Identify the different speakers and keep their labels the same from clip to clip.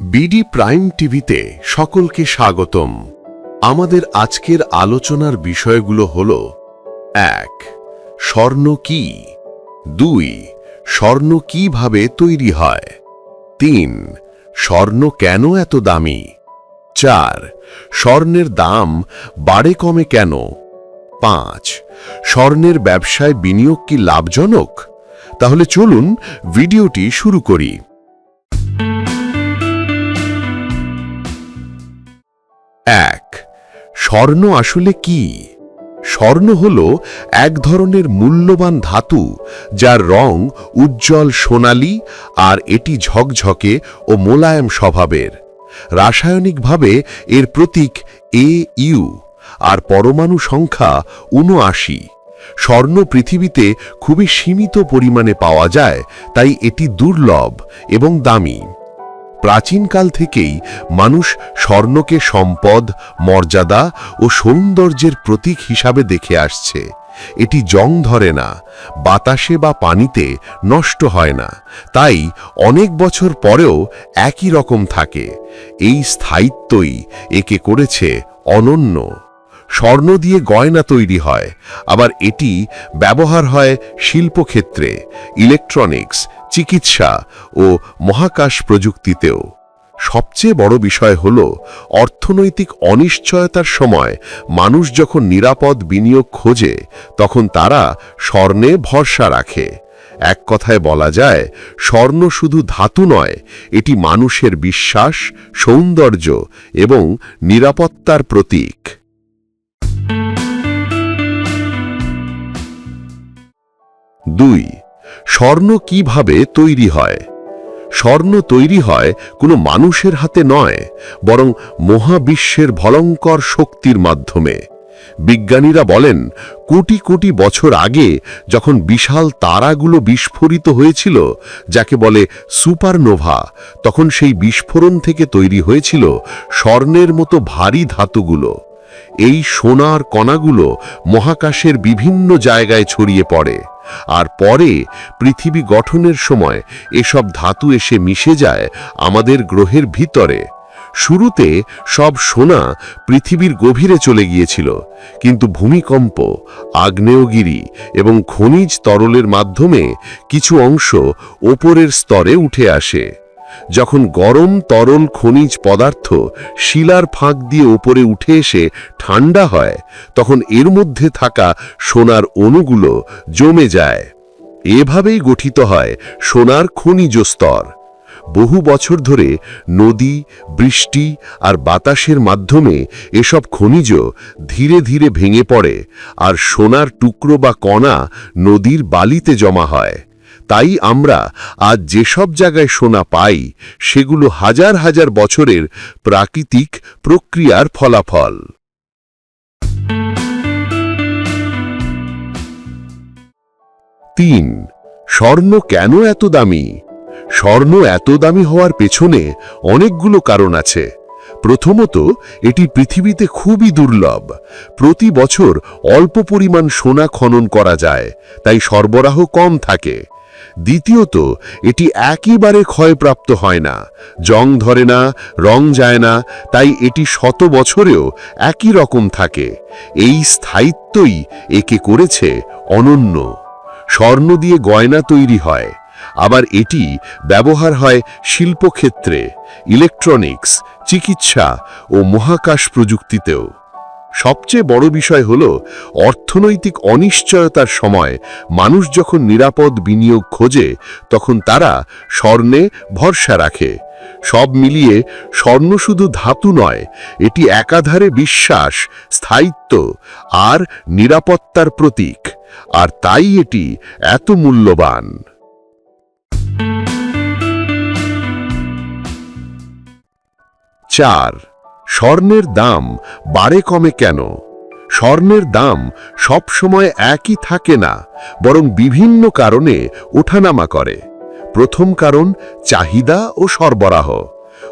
Speaker 1: BD prime টিভিতে সকলকে স্বাগতম। আমাদের আজকের আলোচনার বিষয়গুলো হল, এক, স্বর্ণ কি? দুই, স্বর্ণ কীভাবে তৈরি হয়? তিন, স্বর্ণ কেন এত দামি? চার, স্বর্ণের দাম বাড়ে কমে কেন? পাঁচ, স্বর্ণের ব্যবসায় বিনিয়োগ কি লাভজনক? তাহলে চলুন ভিডিওটি শুরু করি। স্বর্ণ আসলে কি? স্বর্ণ হল এক ধরনের মূল্যবান ধাতু যার রং উজ্জ্বল সোনালী আর এটি ঝকঝকে ও মোলায়েম স্বভাবের। রাসায়নিকভাবে এর প্রতীক এ ইউ আর পরমাণু সংখ্যা উনআশি স্বর্ণ পৃথিবীতে খুবই সীমিত পরিমাণে পাওয়া যায়, তাই এটি দুর্লভ এবং দামি। প্রাচীনকাল থেকেই মানুষ স্বর্ণকে সম্পদ, মর্যাদা ও সৌন্দর্যের প্রতীক হিসাবে দেখে আসছে। এটি জং ধরে না, বাতাসে বা পানিতে নষ্ট হয় না। তাই অনেক বছর পরেও একই রকম থাকে। এই স্থায়িত্বই একে করেছে অনন্য। স্বর্ণ দিয়ে গয়না তৈরি হয়, আবার এটি ব্যবহার হয় শিল্পক্ষেত্রে ইলেকট্রনিক্স চিকিৎসা ও মহাকাশ প্রযুক্তিতেও। সবচেয়ে বড় বিষয় হল অর্থনৈতিক অনিশ্চয়তার সময় মানুষ যখন নিরাপদ বিনিয়োগ খোঁজে, তখন তারা স্বর্ণে ভরসা রাখে। এক কথায় বলা যায়, স্বর্ণ শুধু ধাতু নয়, এটি মানুষের বিশ্বাস, সৌন্দর্য এবং নিরাপত্তার প্রতীক। দুই স্বর্ণ কীভাবে তৈরি হয়? স্বর্ণ তৈরি হয় কোনো মানুষের হাতে নয়, বরং মহাবিশ্বের ভয়ঙ্কর শক্তির মাধ্যমে। বিজ্ঞানীরা বলেন, কোটি কোটি বছর আগে যখন বিশাল তারাগুলো বিস্ফোরিত হয়েছিল, যাকে বলে সুপারনোভা, তখন সেই বিস্ফোরণ থেকে তৈরি হয়েছিল স্বর্ণের মতো ভারী ধাতুগুলো। এই সোনার কণাগুলো মহাকাশের বিভিন্ন জায়গায় ছড়িয়ে পড়ে। আর পরে পৃথিবী গঠনের সময় এসব ধাতু এসে মিশে যায় আমাদের গ্রহের ভিতরে। শুরুতে সব সোনা পৃথিবীর গভীরে চলে গিয়েছিল, কিন্তু ভূমিকম্প, আগ্নেয়গিরি এবং খনিজ তরলের মাধ্যমে কিছু অংশ ওপরের স্তরে উঠে আসে। যখন গরম তরল খনিজ পদার্থ শিলার ফাঁক দিয়ে ওপরে উঠে এসে ঠান্ডা হয়, তখন এর মধ্যে থাকা সোনার অণুগুলো জমে যায়। এভাবেই গঠিত হয় সোনার খনিজ স্তর। বহু বছর ধরে নদী, বৃষ্টি আর বাতাসের মাধ্যমে এসব খনিজ ধীরে ধীরে ভেঙে পড়ে আর সোনার টুকরো বা কণা নদীর বালিতে জমা হয়। তাই আমরা আজ যেসব জায়গায় সোনা পাই, সেগুলো হাজার হাজার বছরের প্রাকৃতিক প্রক্রিয়ার ফলাফল। তিন, স্বর্ণ কেন এত দামি? স্বর্ণ এত দামি হওয়ার পেছনে অনেকগুলো কারণ আছে। প্রথমত, এটি পৃথিবীতে খুবই দুর্লভ। প্রতি বছর অল্প পরিমাণ সোনা খনন করা যায়, তাই সরবরাহ কম থাকে। দ্বিতীয়ত, এটি একেবারে ক্ষয়প্রাপ্ত হয় না। জং ধরে না, রং যায় না, তাই এটি শত বছরেও একই রকম থাকে। এই স্থায়িত্বই একে করেছে অনন্য। স্বর্ণ দিয়ে গয়না তৈরি হয়। আবার এটি ব্যবহার হয় শিল্পক্ষেত্রে, ইলেকট্রনিক্স, চিকিৎসা ও মহাকাশ প্রযুক্তিতেও। সবচেয়ে বড় বিষয় হল অর্থনৈতিক অনিশ্চয়তার সময় মানুষ যখন নিরাপদ বিনিয়োগ খোঁজে, তখন তারা স্বর্ণে ভরসা রাখে। সব মিলিয়ে স্বর্ণ শুধু ধাতু নয়, এটি একাধারে বিশ্বাস, স্থায়িত্ব আর নিরাপত্তার প্রতীক, আর তাই এটি এত মূল্যবান। চার স্বর্ণের দাম বাড়ে কমে কেন? স্বর্ণের দাম সব সময় একই থাকে না, বরং বিভিন্ন কারণে ওঠানামা করে। প্রথম কারণ চাহিদা ও সরবরাহ।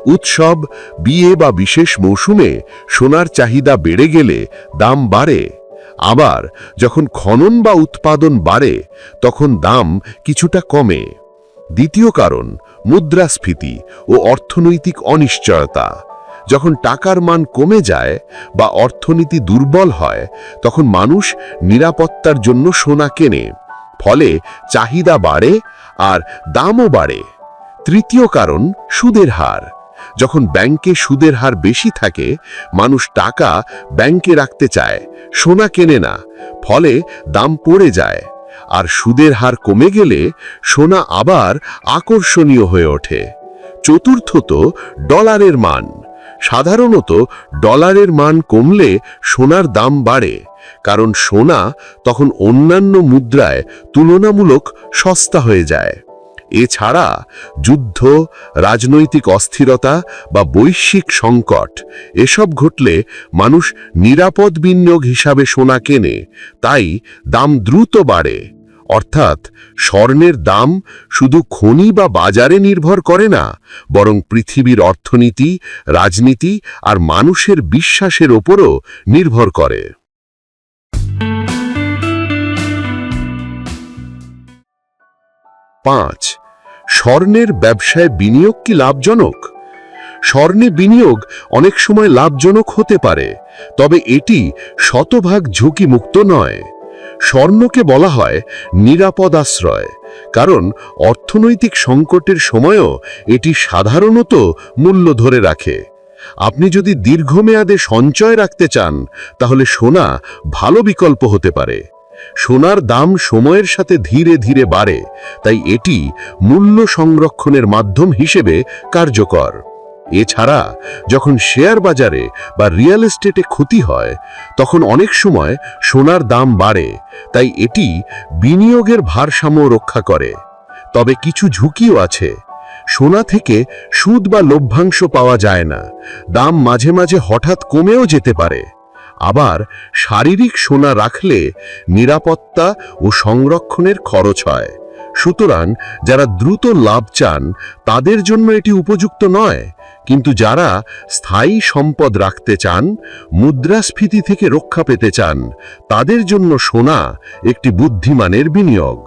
Speaker 1: উৎসব, বিয়ে বা বিশেষ মৌসুমে সোনার চাহিদা বেড়ে গেলে দাম বাড়ে। আবার যখন খনন বা উৎপাদন বাড়ে, তখন দাম কিছুটা কমে। দ্বিতীয় কারণ মুদ্রাস্ফীতি ও অর্থনৈতিক অনিশ্চয়তা। যখন টাকার মান কমে যায় বা অর্থনীতি দুর্বল হয়, তখন মানুষ নিরাপত্তার জন্য সোনা কেনে। ফলে চাহিদা বাড়ে আর দামও বাড়ে। তৃতীয় কারণ, সুদের হার। যখন ব্যাংকে সুদের হার বেশি থাকে, মানুষ টাকা ব্যাংকে রাখতে চায়, সোনা কেনে না, ফলে দাম পড়ে যায়। আর সুদের হার কমে গেলে সোনা আবার আকর্ষণীয় হয়ে ওঠে। চতুর্থত, ডলারের মান। সাধারণত ডলারের মান কমলে সোনার দাম বাড়ে, কারণ সোনা তখন অন্যান্য মুদ্রায় তুলনামূলক সস্তা হয়ে যায়। এছাড়া যুদ্ধ, রাজনৈতিক অস্থিরতা বা বৈশ্বিক সংকট, এসব ঘটলে মানুষ নিরাপদ বিনিয়োগ হিসাবে সোনা কেনে, তাই দাম দ্রুত বাড়ে। অর্থাৎ স্বর্ণের দাম শুধু খনি বা বাজারে নির্ভর করে না, বরং পৃথিবীর অর্থনীতি, রাজনীতি আর মানুষের বিশ্বাসের ওপরও নির্ভর করে। পাঁচ, স্বর্ণের ব্যবসায় বিনিয়োগ কি লাভজনক? স্বর্ণে বিনিয়োগ অনেক সময় লাভজনক হতে পারে, তবে এটি শতভাগ ঝুঁকিমুক্ত নয়। স্বর্ণকে বলা হয় নিরাপদ আশ্রয়, কারণ অর্থনৈতিক সংকটের সময়ও এটি সাধারণত মূল্য ধরে রাখে। আপনি যদি দীর্ঘমেয়াদে সঞ্চয় রাখতে চান, তাহলে সোনা ভালো বিকল্প হতে পারে। সোনার দাম সময়ের সাথে ধীরে ধীরে বাড়ে, তাই এটি মূল্য সংরক্ষণের মাধ্যম হিসেবে কার্যকর। এছাড়া, যখন শেয়ার বাজারে বা রিয়েল এস্টেটে ক্ষতি হয়, তখন অনেক সময় সোনার দাম বাড়ে, তাই এটি বিনিয়োগের ভারসাম্য রক্ষা করে। তবে কিছু ঝুঁকিও আছে। সোনা থেকে সুদ বা লভ্যাংশ পাওয়া যায় না। দাম মাঝে মাঝে হঠাৎ কমেও যেতে পারে। আবার শারীরিক সোনা রাখলে নিরাপত্তা ও সংরক্ষণের খরচ হয়। সুতরাং যারা দ্রুত লাভ চান, তাদের জন্য এটি উপযুক্ত নয়। কিন্তু যারা স্থায়ী সম্পদ রাখতে চান, মুদ্রাস্ফীতি থেকে রক্ষা পেতে চান, তাদের জন্য সোনা একটি বুদ্ধিমানের বিনিয়োগ।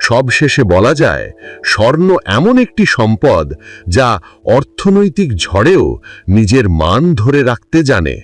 Speaker 1: সবশেষে বলা যায়, স্বর্ণ এমন একটি সম্পদ যা অর্থনৈতিক ঝড়েও নিজের মান ধরে রাখতে জানে।